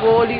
Hindi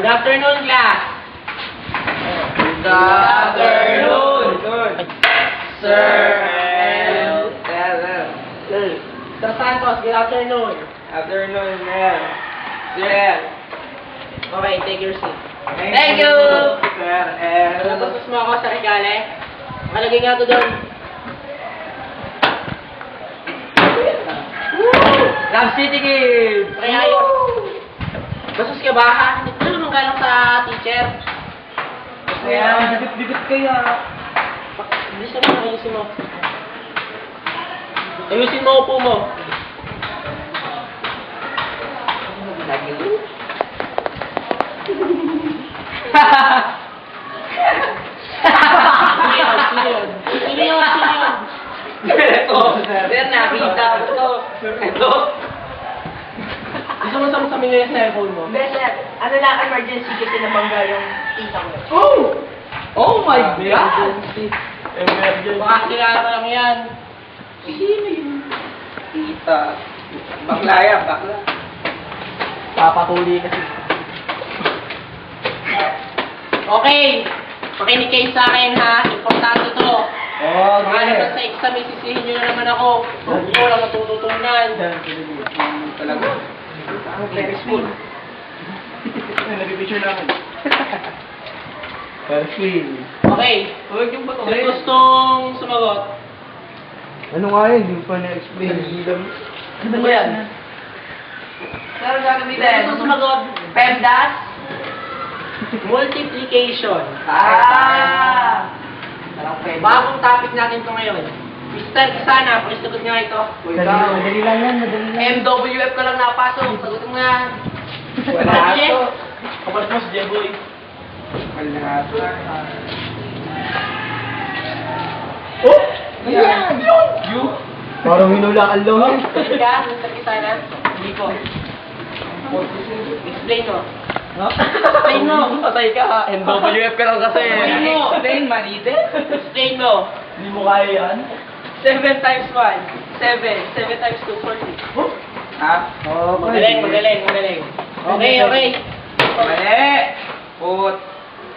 Good afternoon, class. Good afternoon, Sir Sir Santos, good afternoon. Afternoon, ma'am. Sir. Okay, take your seat. Thank, you. Sir L. Tapos mo ako sa regale. Malagay nga to doon. Love City Kids! Okay, ayos. Basos ka ba, ha? Galang sa teacher. Kaya, bibit-bibit kaya. Bilis naman, ayusin mo. Ayusin mo upo mo. Sino yun? Sino yun? Sino yun? Sino yun? Ito, sir, nakita ko to. Ito. Gusto mo samsamin yung cellphone mo? Hindi, sir. Ano lang, emergency kasi nabangga yung tita ko. Oh! Oh my God! Emergency. Emergency. Baka kilala lang yan. Tita. Bakla yan, bakla. Papatuli kasi. Okay. Makinig kayo sa akin ha. Importante to. Oh, Mga naman sa exam, isisihin nyo na naman ako. Hindi ko lang matututunan. Talaga. Very school. Nag-picture namin. Perfil. Okay. Huwag yung bato. Sino gustong sumagot? Ano nga yun? Hindi pa na-explain. Ano ba yan? Sir, gagamitin. Sino gustong sumagot? PEMDAS? Multiplication. Ah! Pwede. Bagong topic natin to ngayon. Mr. Kisana, pakisagot nga ito. Madali lang yan, madali lang. MWF ka lang napasok. Sagot mo nga. Wala Sige. to. Kapalit mo si Jeboy. Wala to. Oh! Ayan! You? Parang hinulaan lang yun. Sige ka, Mr. Kisana. Hindi ko. Explain mo. Explain mo. Patay ka ha. NWF ka lang kasi. Explain mo. Explain, manite. Explain mo. Hindi mo kaya yan? 7 times 1. 7. 7 times 2, 40. Ha? Oo, Magaling, magaling, magaling. Okay, okay. Mali. Put.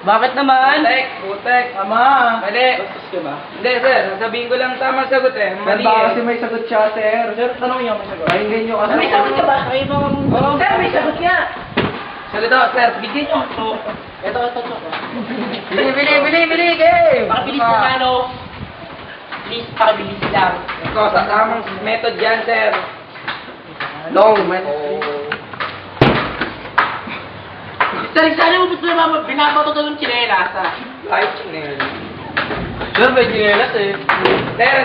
Bakit naman? Putek, putek. Ama! Mali. Bastos ka ba? Hindi, sir. Sasabihin ko lang tama sagot eh. Sir, Mali baka kasi eh. may sagot siya, sir. Sir, tanongin niyo may sagot. Pakinggan nyo kasi. May sagot ka ba? May ibang... Oo. Sir, may sagot nga. Sagot ako, sir. Bigyan nyo. So, ito, ito, ito. Bili, bili, bili, bili, game! Pakabilis mo ano. Please, pakabilis lang. Ito, sa tamang method yan, sir. Long method. Sir, sana mo gusto naman binabato to ng chinelas, ha? Ay, chinel. Sir, may chinelas eh. Sir,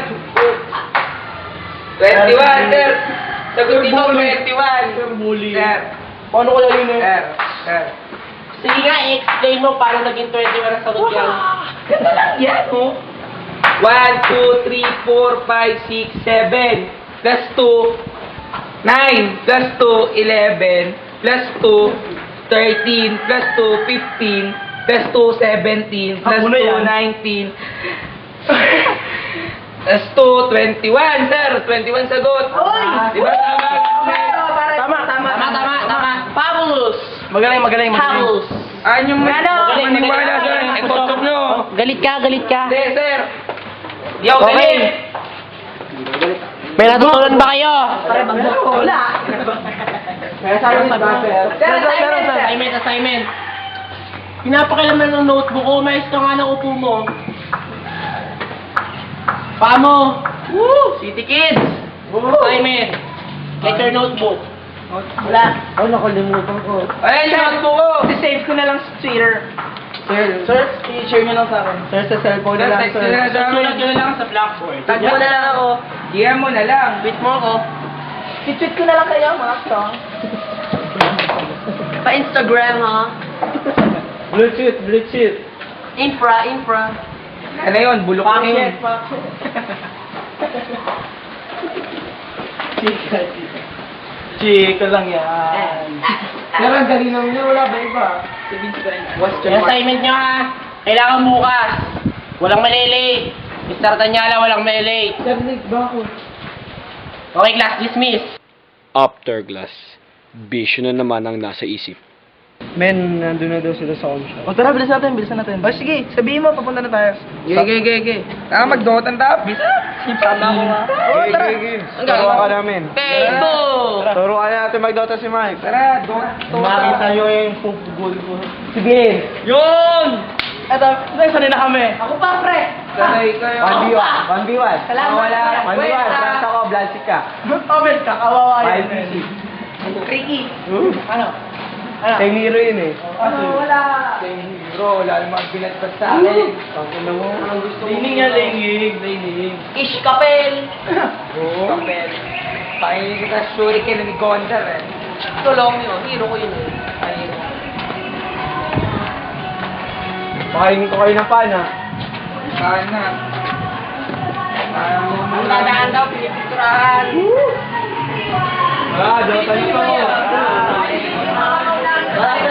21, sir. Sagot dito, 21. Muli. Sir. Paano yun eh? Sir. Sir. Sige nga, explain mo paano naging 21 ang sagot yan. Ganda lang yan, oh. 1, 2, 3, 4, 5, 6, 7, plus 2, 9, plus 2, 11, plus 2, 13, plus 2, 15, plus 2, 17, plus Ako na 2, yan. 19, plus 2, 21, sir. 21 sagot. Di ba tama? Tama, tama. Tama, tama, tama. Fabulous! Magaling, magaling, magaling. Fabulous! Ayun yung Ano? maniwala sa Magaling, ikotok nyo. Galit ka, galit ka. Hindi, sir. Di ako Okay. galit. May natutunan ba kayo? Wala. Kaya sa akin, ba, sir? Sir, assignment, sir. Assignment, assignment. Pinapakailaman ng notebook ko, mais ka nga ng upo mo. Paano? Woo! City Kids! Assignment. Get your notebook. Wala. Oh, nakalimutan ko. Ayun, yung notebook ko. save ko na lang sa Twitter. Sir, sir, i-share nyo lang sa akin. Sir, sa cellphone Sir, na lang, text sir. Sulat amin. nyo na lang sa blackboard. Tag mo na lang ako. DM mo na lang. Tweet mo ako. I-tweet ko na lang kayo, mga strong. Pa-Instagram, ha? Bluetooth, Bluetooth. Infra, infra. Ano yun? Bulok na yun. Chika, chika. Chika lang yan. Pero ang dali naman yun. Wala ba iba? What's Yung assignment nyo ha, kailangan bukas. Walang malilate. Mr. Tanyala, walang malilate. Sir, Nick, ba ako? Okay, class dismiss. Afterglass. Bisyo na naman ang nasa isip. Men, nandun na daw sila sa home shop. O tara, bilisan natin, bilisan natin. O sige, sabihin mo, papunta na tayo. Gege, gege, gege. Tara, mag-dota tayo. Bisa. Sama ko ha. Oo, tara. Turuan ka namin. Facebook! Turuan natin mag-Dota si Mike. Tara, dota. Makita nyo yung pupugol ko. Sige. Yun! Eto, sanay na kami. Ako pa, pre. Sanay kayo. 1v1, 1v1. Salamat. Wala. One v one, branch ako, Blancy ka. Comment ka, kawawa yun. 5v6. Ricky. Ano? Ano? Same hero yun eh. Ano, wala. Bro, wala namang pinagpas sa akin. Tangina mo. Ang gusto mo. Lining nga, lining. Lining. Ish kapel. Oo. Kapel. Pakinggan kita shuriken ni Gondar eh. Tulong yun, hero ko yun eh. Pakainin ko kayo ng pan ha. Saan na? Ang dadaan daw, pinipicturahan. Ah, Dota nito. Gusto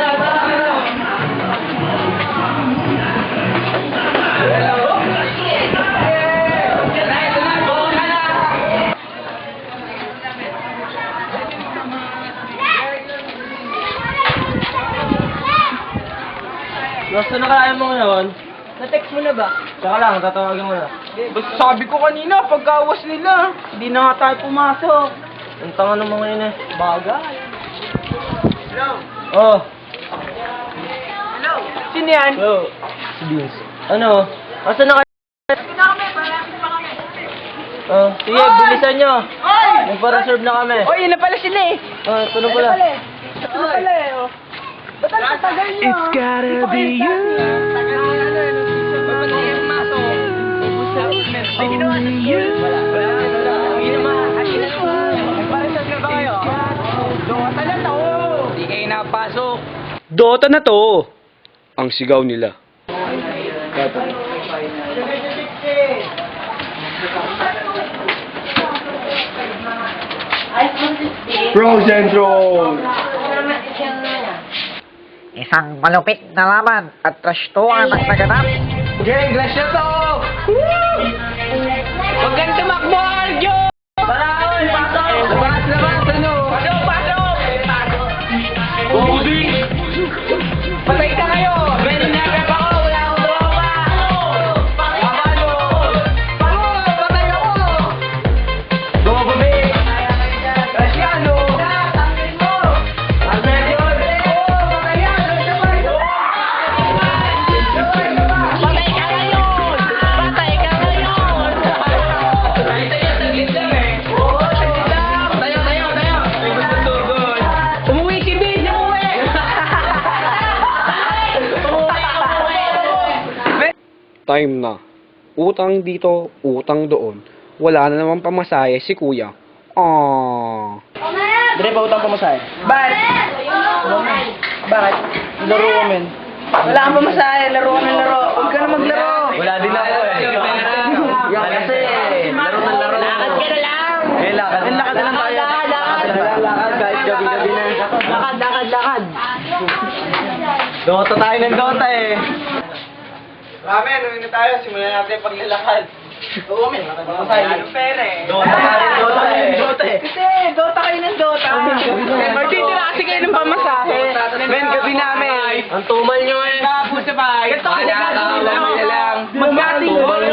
na kaya mo ngayon? Na-text mo na ba? Tsaka lang, tatawagin mo na. Basta sabi ko kanina, pagkawas nila. Hindi na nga tayo pumasok. Ang tanga naman ngayon eh. Bagay. Oh. Sino yan? Hello. Si Vince. Ano? Asa na kayo? Oh, sige, bilisan nyo. Oy! Magpa-reserve na kami. Oy, yun na pala sila eh. Oh, ito na pala. Ito na pala eh, oh. Ba't ang tagal niyo? It's gotta be you. Only you. Dota na to! Ang sigaw nila. Frozen Throne! Isang malupit na laban at trash to ang naganap. Gang, glass na to! Time na. Utang dito, utang doon. wala na naman pamasahe si kuya. Aww. Dre, pautang pa masahe. Ba't? Bakit? Laro kami. Wala kang pamasahe, laro kami laro. Huwag ka na maglaro. Wala din ako eh. Yan kasi, laro na laro. Lakad ka na lang. Eh, lakad. Eh, lakad na lang tayo. Lakad, lakad. Lakad na lang, lakad. Kahit gabi-gabi na. Lakad, lakad, lakad. Dota tayo ng Dota eh. Ramen, uwi na tayo. Simulan natin paglalakad. Oo, men. Anong pera eh? Dota tayo ng Dota eh. Dota. Kasi, Dota kayo ng Dota. Magtitira kasi kayo ng pamasahe. Men, gabi namin. Ang tumal nyo eh. Pusa pa. Ito kasi gagawin Kami na lang. Magkating Tumal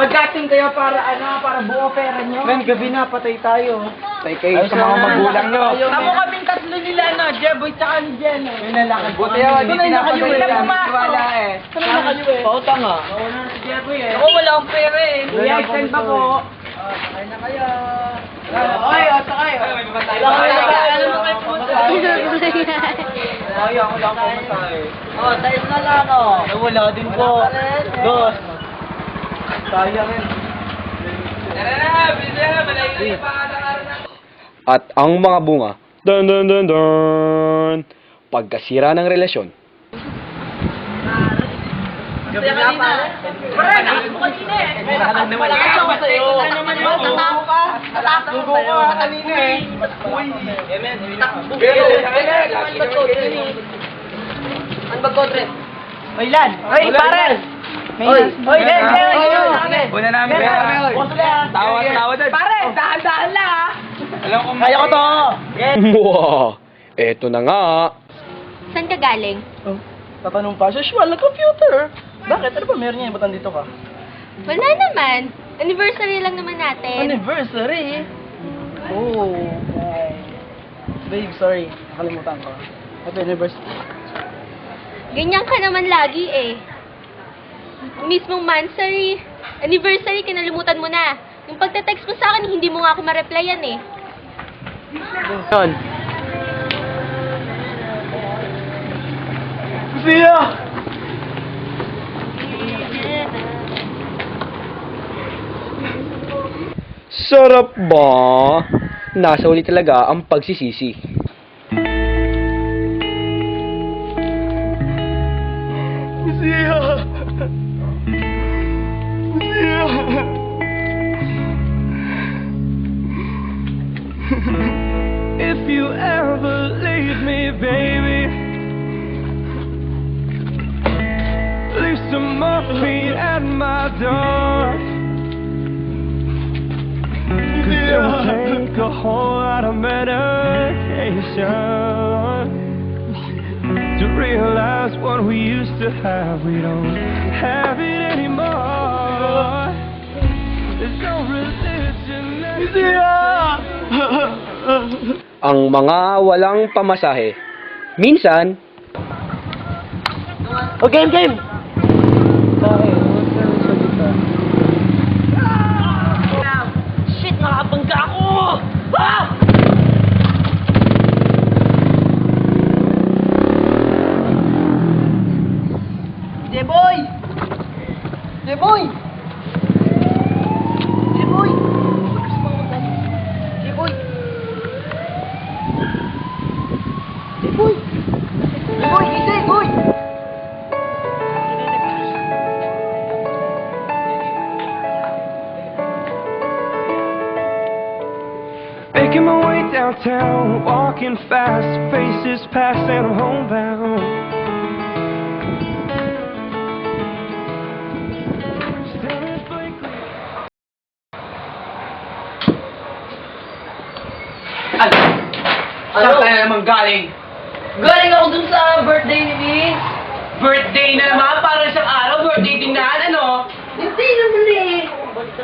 Magkating kayo para ano, para buo pera nyo. Men, gabi na, patay tayo. Patay kayo sa mga magulang nyo. Tamo kaming tatlo nila na, Jeboy tsaka ni Jen. eh. May lalakad. Buti yun, hindi na pinapatay eh. lang. Wala eh. Tunay na kayo eh. Pauta nga. Ako wala akong pera eh. Kuya, send pa po. Sakay na kayo. Oh, sakay. Alam mo kayo po. Ay, ako lang pumasahe. Oh, tayo na lang oh. Eh, wala din po. Dos. Sayang. At ang mga bunga, dun dun dun dun, pagkasira ng relasyon. Gabi na pa. Pre, nakasok mo kanina eh. Wala ka siya sa'yo. Ano naman yun? Tatako ka. Tatako Sugo sa'yo. ko kanina eh. Uy. Takbo. Pero, Ano ba to? Ano ba to, Tre? Oy, Lan. Oy, pare. Oy, oy, Lan. Una namin pera. Tawa, tawa doon. Pare, dahan-dahan lang ah. Alam ko, Kaya ko to. Wow! Eto na nga. Saan ka galing? Oh, tatanong pa, Joshua, computer. Bakit? Ano ba meron niya? Ba't nandito ka? Wala naman. Anniversary lang naman natin. Anniversary? Oh, nice. Babe, sorry. Nakalimutan ko. Happy anniversary. Ganyan ka naman lagi eh. Mismong mansary, anniversary, kinalimutan mo na. Yung pagte-text mo sa akin, hindi mo nga ako ma-replyan eh. Yun. Siya! Sarap ba? Nasa uli talaga ang pagsisisi. Some morphine at my door. Cause it will take a whole lot of medication to realize what we used to have. We don't have it anymore. There's no religion anymore. Ang mga walang pamasahe. Minsan, Oh, game, game! voy! Voy! Voy! Voy! Voy! Voy! Voy! Making my way downtown, walking fast, faces pass and I'm homebound. Saan ka na naman galing? Galing ako dun sa birthday ni Vince. Birthday na naman, para sa araw, birthday din na, ano? Hindi naman eh.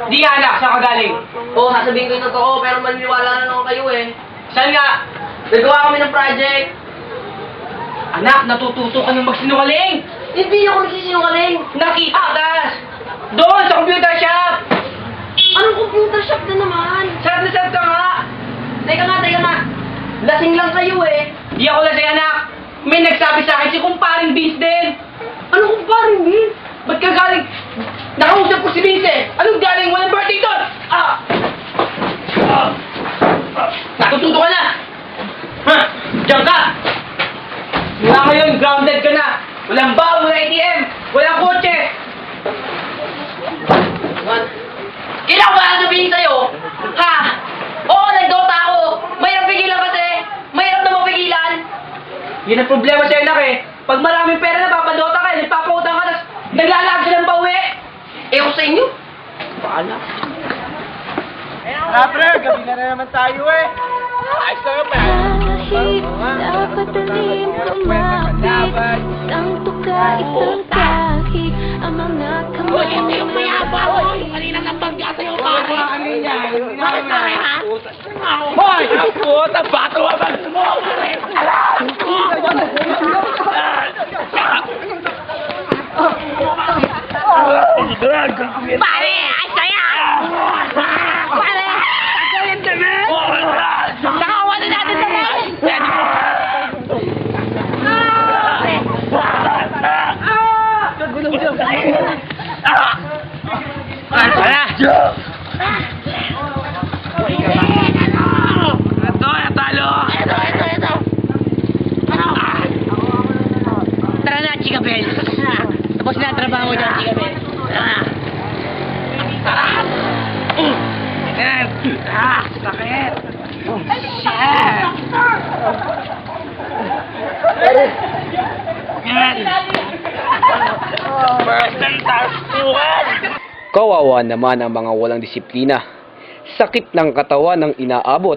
Di anak, saan ka galing? Oo, sasabihin ko yung totoo, pero maniniwala na naman kayo eh. Saan nga? Nagawa kami ng project. Anak, natututo ka ng magsinungaling! Hindi ako nagsisinungaling. Nakita tas! Doon, sa computer shop! Anong computer shop na naman? Sarap na ka nga! Teka nga, teka nga. Lasing lang kayo eh. Di ako lasing anak! May nagsabi sa akin si kumparing Vince din! Ano kung paring Vince? Ba't ka galing? Nakausap ko si Vince! Anong galing? Walang birthday doon! Ah! Ah! Ah! Natututo ka na! Ha? Diyan ka! Mula ngayon, grounded ka na! Walang baw, walang ATM, walang kotse! Ilang ba ang sabihin sa'yo? Ha? Oo, nagdota ako! Mahirap pigilan kasi! Mahirap na mapigilan! Yun ang problema sa'yo, nak eh. Pag maraming pera na, papadota ka, eh, nagpapautang ka, tapos naglalag ka ng pauwi. Eh, ako sa inyo. Paala. Ah, pre, gabi na na naman tayo eh. Ayos yun, pre. Kahit dapat talim kumapit Isang tuka, isang kahig Ang mga kamay ha? Hoy! Puta, bato ka ba? Pare, ay saya! Pare! Ang dami! Nakawa na natin sa Ito, Tara na, Chika Bell. Tapos na ang trabaho dyan, Chika Bell. Ah, sakit! Shit! And tasukan! Kawawa naman ang mga walang disiplina. Sakit ng katawan ng inaabot.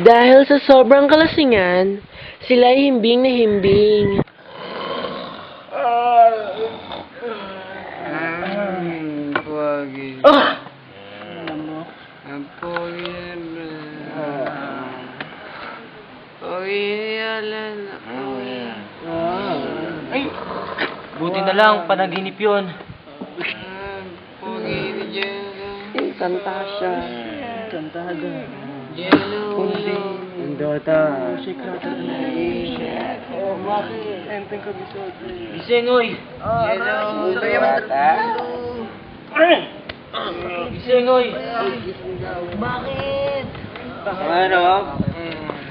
Dahil sa sobrang kalasingan, sila ay himbing. Na. Himbing. Buti na lang, panaginip yun. Kantasya. Gising, oy. Gising, oy. Ano?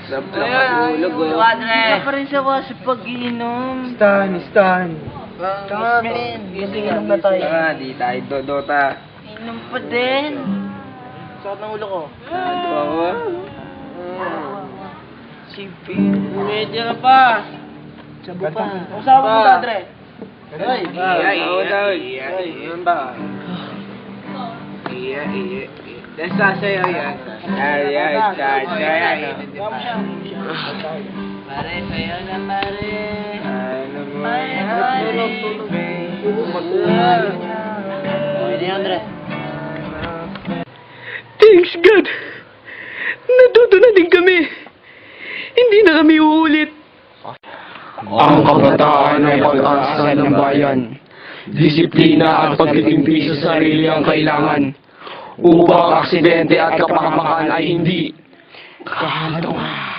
Sobrang magulog oh. Wala pa rin siya kasi pag-iinom. Stan, Stan. Tama, gising inom na tayo. Ah, di tayo dodota. Inom pa din. Sakit ng ulo ko. Oo. Sipi. Medyo na pa. Sabo pa. Usama mo sa Andre. Ay, Iya, iya, iya. Yun ba? Iya, iya. Dahil sasayaw yan. Ay, ay, sasayaw. Pare, sayo na pare. Ano mo? Pare, pare. Pwede Andre. Thanks God! Natuto na din kami. Hindi na kami uulit. Ang kabataan ay pag-asa ng bayan. Disiplina at pagtitimpi sa sarili ang kailangan. Upang aksidente at kapahamakan ay hindi kahantungan.